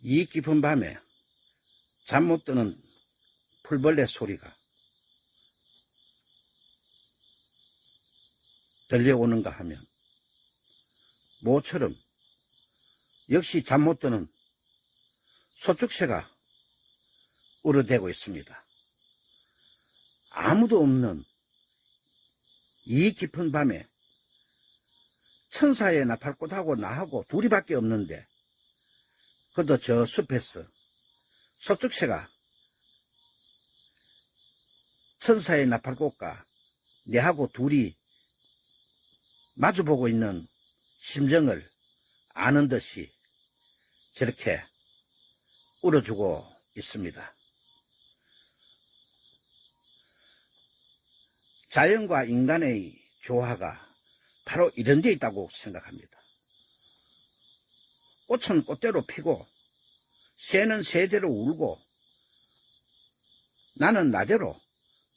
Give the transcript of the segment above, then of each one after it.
이 깊은 밤에 잠 못 드는 풀벌레 소리가 들려오는가 하면 모처럼 역시 잠 못 드는 소축새가 우러대고 있습니다. 아무도 없는 이 깊은 밤에 천사의 나팔꽃하고 나하고 둘이밖에 없는데 그도 저 숲에서 소축새가 천사의 나팔꽃과 내하고 둘이 마주보고 있는 심정을 아는 듯이 저렇게 울어주고 있습니다. 자연과 인간의 조화가 바로 이런 데 있다고 생각합니다. 꽃은 꽃대로 피고 새는 새대로 울고 나는 나대로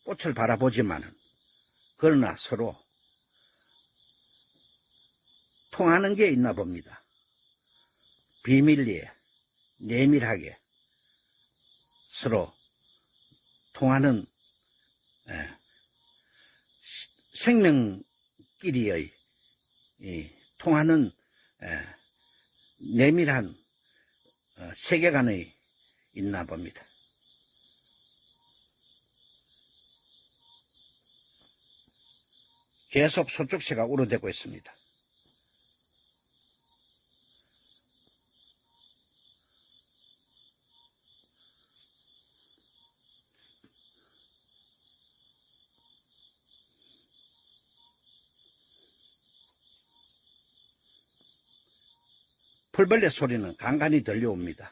꽃을 바라보지만은 그러나 서로 통하는 게 있나 봅니다. 비밀리에 내밀하게 서로 통하는 예, 시- 생명끼리의 이 통하는 예, 내밀한 어, 세계관의 있나 봅니다. 계속 소축새가 우러대고 있습니다. 풀벌레 소리는 간간히 들려옵니다.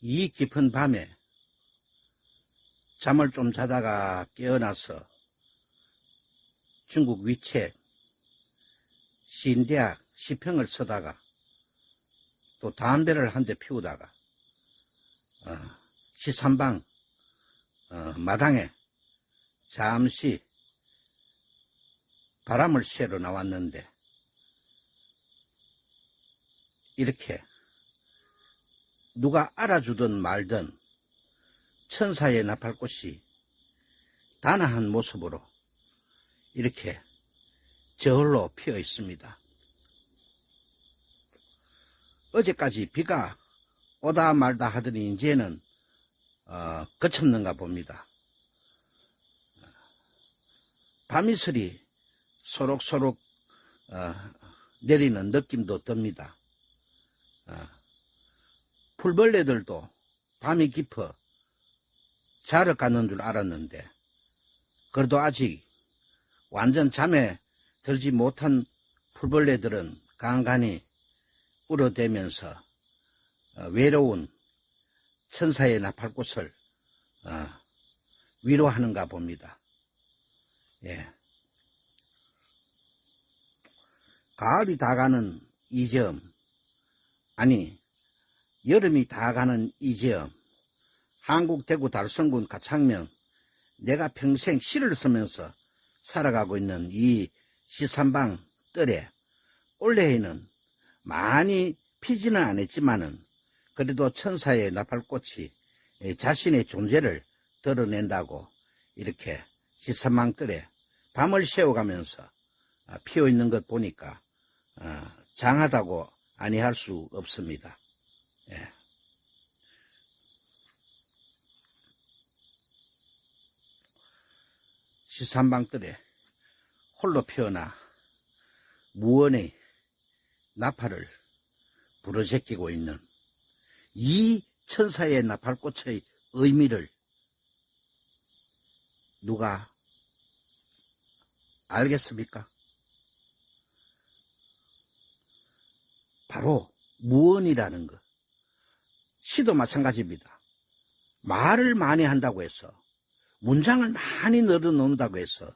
이 깊은 밤에 잠을 좀 자다가 깨어나서 중국 위책 신대학 시평을 쓰다가 또 담배를 한 대 피우다가 어, 시산방 어, 마당에 잠시 바람을 쐬러 나왔는데 이렇게 누가 알아주든 말든 천사의 나팔꽃이 단아한 모습으로 이렇게 저울로 피어 있습니다. 어제까지 비가 오다 말다 하더니 이제는 어, 그쳤는가 봅니다. 밤이슬이 소록소록 어, 내리는 느낌도 듭니다. 어, 풀벌레들도 밤이 깊어 자러 가는 줄 알았는데 그래도 아직 완전 잠에 들지 못한 풀벌레들은 간간히 울어대면서 어, 외로운 천사의 나팔꽃을 어, 위로하는가 봅니다. 예. 가을이 다가는 이 점 아니 여름이 다 가는 이점 한국 대구 달성군 가창면 내가 평생 시를 쓰면서 살아가고 있는 이 시산방 뜰에 올해에는 많이 피지는 않았지만은 그래도 천사의 나팔꽃이 자신의 존재를 드러낸다고 이렇게 시산방 뜰에 밤을 새워가면서 피어 있는 것 보니까 어, 장하다고 아니할 수 없습니다. 예. 시산방들에 홀로 피어나 무언의 나팔을 부러제끼고 있는 이 천사의 나팔꽃의 의미를 누가 알겠습니까? 바로 무언이라는 것. 시도 마찬가지입니다. 말을 많이 한다고 해서, 문장을 많이 늘어 놓는다고 해서,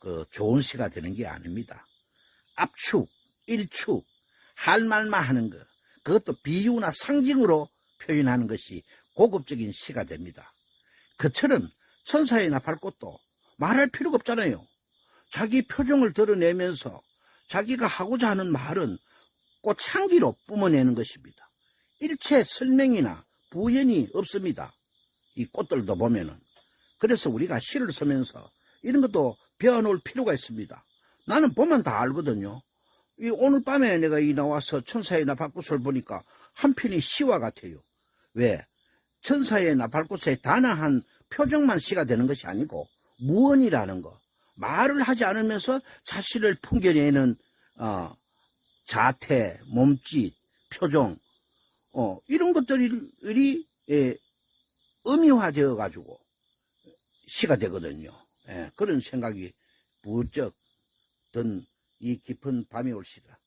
그 좋은 시가 되는 게 아닙니다. 압축, 일축, 할 말만 하는 것, 그것도 비유나 상징으로 표현하는 것이 고급적인 시가 됩니다. 그처럼 천사의 나팔 꽃도 말할 필요가 없잖아요. 자기 표정을 드러내면서 자기가 하고자 하는 말은 꽃향기로 뿜어내는 것입니다. 일체 설명이나 부연이 없습니다. 이 꽃들도 보면은. 그래서 우리가 시를 쓰면서 이런 것도 배워놓을 필요가 있습니다. 나는 보면 다 알거든요. 이 오늘 밤에 내가 이 나와서 천사의 나팔꽃을 보니까 한편이 시와 같아요. 왜? 천사의 나팔꽃의 단아한 표정만 시가 되는 것이 아니고 무언이라는 거 말을 하지 않으면서 자신을 풍겨내는 어, 자태, 몸짓, 표정 어, 이런 것들이 예, 의미화되어 가지고 시가 되거든요. 예, 그런 생각이 부쩍 든 이 깊은 밤이 올시다.